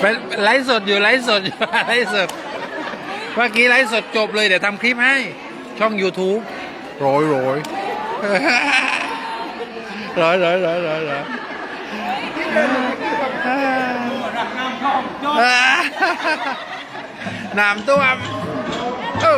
เป็นไลฟ์สดอยู่ไลฟ์สดอยู่ไลฟ์สดเมื่อกี้ไลฟ์สดจบเลยเดี๋ยวทำคลิปให้ ช่อง YouTube โรยโรยร้อยร้อยร้อยร้อยร้อยน้ำท่วมอ้